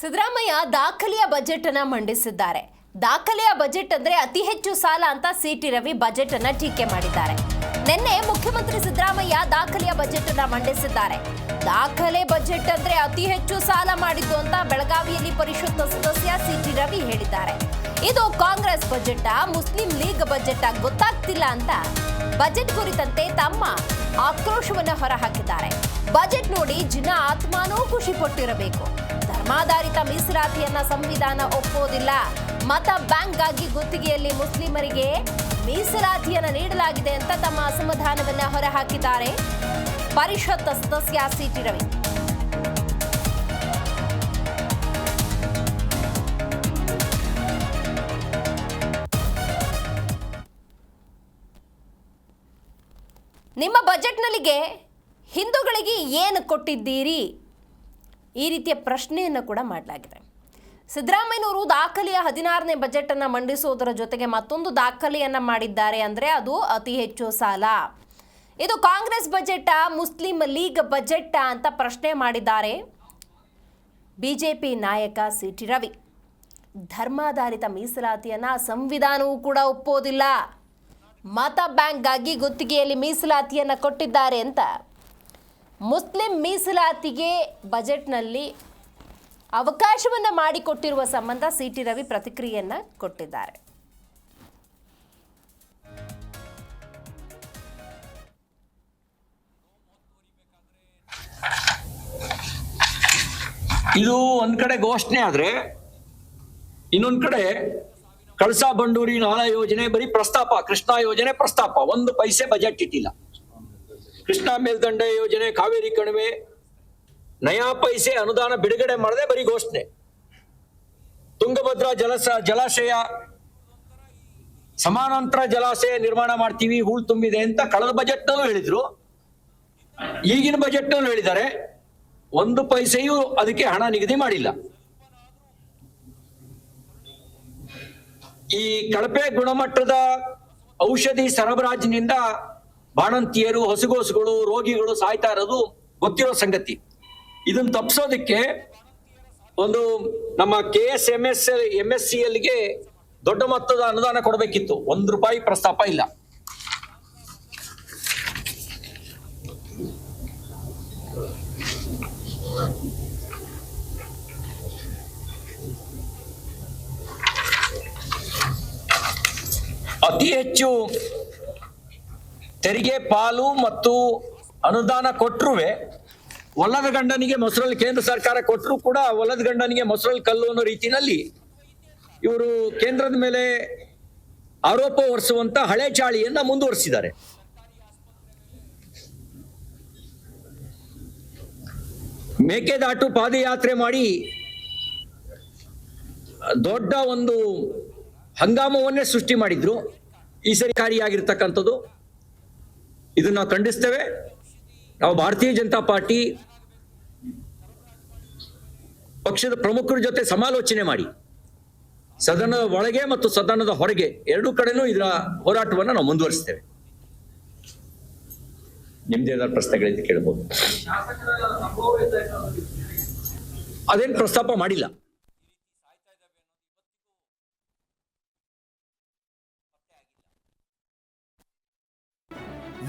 ಸಿದ್ದರಾಮಯ್ಯ ದಾಖಲೆಯ ಬಜೆಟ್ ಅನ್ನ ಮಂಡಿಸಿದ್ದಾರೆ. ದಾಖಲೆಯ ಬಜೆಟ್ ಅಂದ್ರೆ ಅತಿ ಹೆಚ್ಚು ಸಾಲ ಅಂತ ಸಿಟಿ ರವಿ ಬಜೆಟ್ ಅನ್ನ ಟೀಕೆ ಮಾಡಿದ್ದಾರೆ. ನಿನ್ನೆ ಮುಖ್ಯಮಂತ್ರಿ ಸಿದ್ದರಾಮಯ್ಯ ದಾಖಲೆಯ ಬಜೆಟ್ ಅನ್ನ ಮಂಡಿಸಿದ್ದಾರೆ. ದಾಖಲೆ ಬಜೆಟ್ ಅಂದ್ರೆ ಅತಿ ಹೆಚ್ಚು ಸಾಲ ಮಾಡಿದ್ದು ಅಂತ ಬೆಳಗಾವಿಯಲ್ಲಿ ಪರಿಷತ್ನ ಸದಸ್ಯ ಸಿಟಿ ರವಿ ಹೇಳಿದ್ದಾರೆ. ಇದು Congress budget, Muslim league budget ಗೊತ್ತಾಗ್ತಿಲ್ಲ ಅಂತ ಬಜೆಟ್ ಕುರಿತಂತೆ ತಮ್ಮ ಆಕ್ರೋಶವನ್ನ ಹೊರಹಾಕಿದ್ದಾರೆ. ಬಜೆಟ್ ನೋಡಿ ಜನ ಆತ್ಮಾನೂ ಖುಷಿ ಪಟ್ಟಿರಬೇಕು. ಧರ್ಮಾಧಾರಿತ ಮೀಸಲಾತಿಯನ್ನ ಸಂವಿಧಾನ ಒಪ್ಪೋದಿಲ್ಲ ಮತ ಬ್ಯಾಂಕ್ಗಾಗಿ ಗುತ್ತಿಗೆಯಲ್ಲಿ ಮುಸ್ಲಿಮರಿಗೆ ಮೀಸಲಾತಿಯನ್ನ ನೀಡಲಾಗಿದೆ ಅಂತ ತಮ್ಮ ಅಸಮಾಧಾನವನ್ನ ಹೊರಹಾಕಿದ್ದಾರೆ. ಪರಿಷತ್ ಸದಸ್ಯ ಸಿಟಿ ರವಿ. ನಿಮ್ಮ ಬಜೆಟ್ನಲ್ಲಿಗೆ ಹಿಂದೂಗಳಿಗೆ ಏನು ಕೊಟ್ಟಿದ್ದೀರಿ? ಈ ರೀತಿಯ ಪ್ರಶ್ನೆಯನ್ನು ಕೂಡ ಮಾಡಲಾಗಿದೆ. ಸಿದ್ದರಾಮಯ್ಯನವರು ದಾಖಲೆಯ ಹದಿನಾರನೇ ಬಜೆಟ್ ಅನ್ನ ಮಂಡಿಸುವುದರ ಜೊತೆಗೆ ಮತ್ತೊಂದು ದಾಖಲೆಯನ್ನು ಮಾಡಿದ್ದಾರೆ ಅಂದ್ರೆ ಅದು ಅತಿ ಹೆಚ್ಚು ಸಾಲ. ಇದು Congress budget, Muslim league budget ಅಂತ ಪ್ರಶ್ನೆ ಮಾಡಿದ್ದಾರೆ. ಬಿಜೆಪಿ ನಾಯಕ ಸಿ ಟಿ ರವಿ. ಧರ್ಮಾಧಾರಿತ ಮೀಸಲಾತಿಯನ್ನ ಸಂವಿಧಾನವೂ ಕೂಡ ಒಪ್ಪೋದಿಲ್ಲ ಮತ ಬ್ಯಾಂಕ್ಗಾಗಿ ಗುತ್ತಿಗೆಯಲ್ಲಿ ಮೀಸಲಾತಿಯನ್ನ ಕೊಟ್ಟಿದ್ದಾರೆ ಅಂತ. ಮುಸ್ಲಿಂ ಮೀಸಲಾತಿಗೆ ಬಜೆಟ್ನಲ್ಲಿ ಅವಕಾಶವನ್ನು ಮಾಡಿಕೊಟ್ಟಿರುವ ಸಂಬಂಧ ಸಿ ಟಿ ರವಿ ಪ್ರತಿಕ್ರಿಯೆಯನ್ನು ಕೊಟ್ಟಿದ್ದಾರೆ. ಇದು ಒಂದ್ ಕಡೆ ಘೋಷಣೆ ಆದ್ರೆ ಇನ್ನೊಂದ್ ಕಡೆ ಕಳಸಾ ಬಂಡೂರಿ ನಾಲಾ ಯೋಜನೆ ಬರೀ ಪ್ರಸ್ತಾಪ, ಕೃಷ್ಣಾ ಯೋಜನೆ ಪ್ರಸ್ತಾಪ. ಒಂದು ಪೈಸೆ ಬಜೆಟ್ ಇಟ್ಟಿಲ್ಲ. ಕೃಷ್ಣಾ ಮೇಲ್ದಂಡೆ ಯೋಜನೆ ಕಾವೇರಿ ಕಣಿವೆ. ನಯಾ ಪೈಸೆ ಅನುದಾನ ಬಿಡುಗಡೆ ಮಾಡದೆ ಬರೀ ಘೋಷಣೆ. ತುಂಗಭದ್ರಾ ಜಲಸ, ಜಲಾಶಯ, ಸಮಾನಾಂತರ ಜಲಾಶಯ ನಿರ್ಮಾಣ ಮಾಡ್ತೀವಿ, ಹೂಳು ತುಂಬಿದೆ ಅಂತ ಕಳೆದ ಬಜೆಟ್ ಹೇಳಿದ್ರು. ಈಗಿನ ಬಜೆಟ್ ಹೇಳಿದ್ದಾರೆ. ಒಂದು ಪೈಸೆಯೂ ಅದಕ್ಕೆ ಹಣ ನಿಗದಿ ಮಾಡಿಲ್ಲ. ಈ ಕಳಪೆ ಗುಣಮಟ್ಟದ ಔಷಧಿ ಸರಬರಾಜಿನಿಂದ ಬಾಣಂತಿಯರು, ಹೊಸಗೋಸುಗಳು, ರೋಗಿಗಳು ಸಾಯ್ತಾ ಇರೋದು ಗೊತ್ತಿರೋ ಸಂಗತಿ. ಇದನ್ನ ತಪ್ಪಿಸೋದಕ್ಕೆ ಒಂದು ನಮ್ಮ K S M S M S C ದೊಡ್ಡ ಮೊತ್ತದ ಅನುದಾನ ಕೊಡಬೇಕಿತ್ತು. ಒಂದು ರೂಪಾಯಿ ಪ್ರಸ್ತಾಪ ಇಲ್ಲ. ಅತಿ ಹೆಚ್ಚು ತೆರಿಗೆ, ಪಾಲು ಮತ್ತು ಅನುದಾನ ಕೊಟ್ಟರು ಒಲ್ಲದ ಗಂಡನಿಗೆ ಮೊಸರಲ್ಲಿ ಕೇಂದ್ರ ಸರ್ಕಾರ ಕೊಟ್ಟರು ಕೂಡ ಒಲ್ಲದ ಗಂಡನಿಗೆ ಮೊಸರಲ್ಲಿ ಕಲ್ಲು ಅನ್ನೋ ರೀತಿಯಲ್ಲಿ ಇವರು ಕೇಂದ್ರದ ಮೇಲೆ ಆರೋಪ ಹೊರಿಸುವಂತ ಹಳೆ ಚಾಳಿಯನ್ನ ಮುಂದುವರಿಸಿದ್ದಾರೆ. ಮೇಕೆದಾಟು ಪಾದಯಾತ್ರೆ ಮಾಡಿ ದೊಡ್ಡ ಒಂದು ಹಂಗಾಮವನ್ನೇ ಸೃಷ್ಟಿ ಮಾಡಿದ್ರು. ಈ ಸರಿಕಾರಿಯಾಗಿರ್ತಕ್ಕಂಥದ್ದು ಇದನ್ನ ಖಂಡಿಸ್ತೇವೆ. ನಾವು ಭಾರತೀಯ ಜನತಾ ಪಾರ್ಟಿ ಪಕ್ಷದ ಪ್ರಮುಖರ ಜೊತೆ ಸಮಾಲೋಚನೆ ಮಾಡಿ. ಸದನದ ಒಳಗೆ ಮತ್ತು ಸದನದ ಹೊರಗೆ ಎರಡೂ ಕಡೆನೂ ಇದರ ಹೋರಾಟವನ್ನು ನಾವು ಮುಂದುವರಿಸ್ತೇವೆ. ನಿಮ್ದೇ ಏನಾದ್ರು ಪ್ರಶ್ನೆಗಳಿದ್ದು ಕೇಳಬಹುದು ಅದೇನು ಪ್ರಸ್ತಾಪ ಮಾಡಿಲ್ಲ.